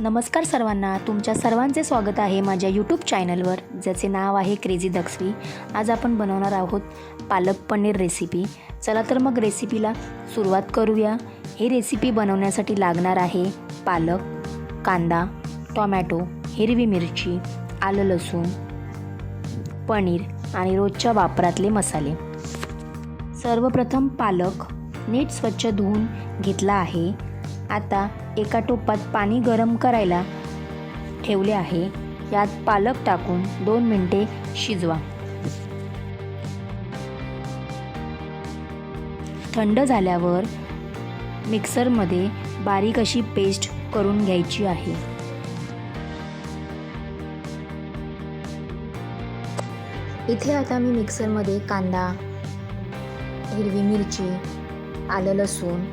नमस्कार सर्वांना तुमच्या सर्वांचे स्वागत आहे माझ्या यूट्यूब चॅनलवर ज्याचे नाव आहे क्रेझी दक्षवी आज आपण बनवणार आहोत पालक पनीर रेसिपी चला तर मग रेसिपीला सुरुवात करूया. ही रेसिपी बनवण्यासाठी लागणार आहे पालक कांदा टॉमॅटो हिरवी मिरची आलं लसूण पनीर आणि रोजच्या वापरातले मसाले. सर्वप्रथम पालक नीट स्वच्छ धुवून घेतला आहे. आता एका टोपात पाणी गरम करायला ठेवले आहे. यात पालक टाकून दोन मिनटे शिजवा. थंड झाल्यावर मिक्सरमध्ये बारीक अशी पेस्ट करून घ्यायची आहे. इथे आता मी मिक्सरमध्ये कांदा हिरवी मिरची आलं लसूण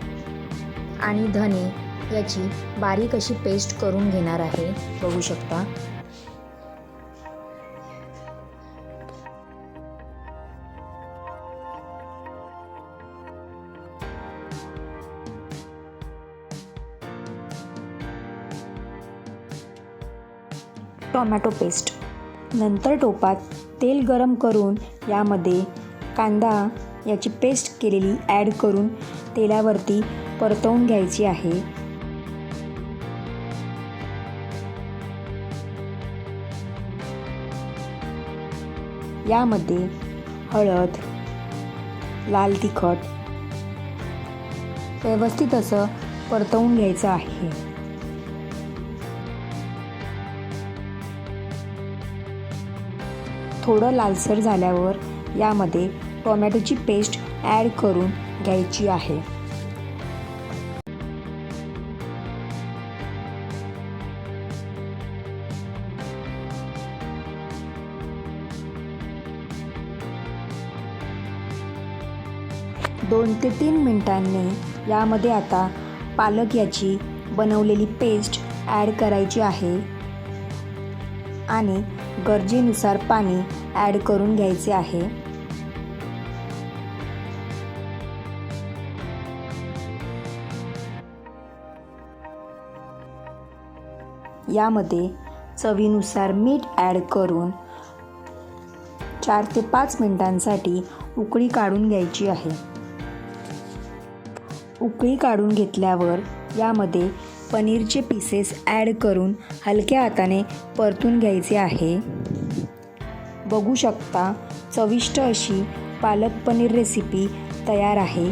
आणि धने याची बारीक अशी पेस्ट करून घेणार आहे. बघू शकता. Tomato paste. नंतर टोपात तेल गरम करून यामध्ये कांदा याची पेस्ट केलेली ॲड करून तेलावरती परतवून घ्यायची आहे. यामध्ये हळद लाल तिखट व्यवस्थित असं परतवून घ्यायचं आहे. थोडं लालसर झाल्यावर यामध्ये टोमॅटोची पेस्ट ॲड करून घ्यायची आहे. दोन ते तीन मिनटांनी यामध्ये आता पालक याची बनवलेली पेस्ट ॲड करायची आहे. आणि गरजेनुसार पाणी ॲड करून घ्यायचे आहे. यामध्ये चवीनुसार मीठ ॲड करून चार ते पाच मिनटांसाठी उकळी काढून घ्यायची आहे. उकळी काढून घेतल्यावर यामध्ये पनीरचे पीसेस ॲड करून हलक्या हाताने परतून घ्यायचे आहे. बघू शकता चविष्ट अशी पालक पनीर रेसिपी तयार आहे.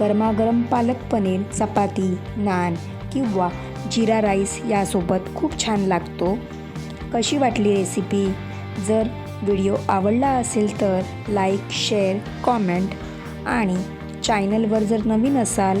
गरमागरम पालक पनीर चपाती नान किंवा जिरा राईस यासोबत खूप छान लागतो. कशी वाटली रेसिपी जर व्हिडिओ आवडला असेल तर लाईक शेअर कॉमेंट आणि चॅनलवर जर नवीन असाल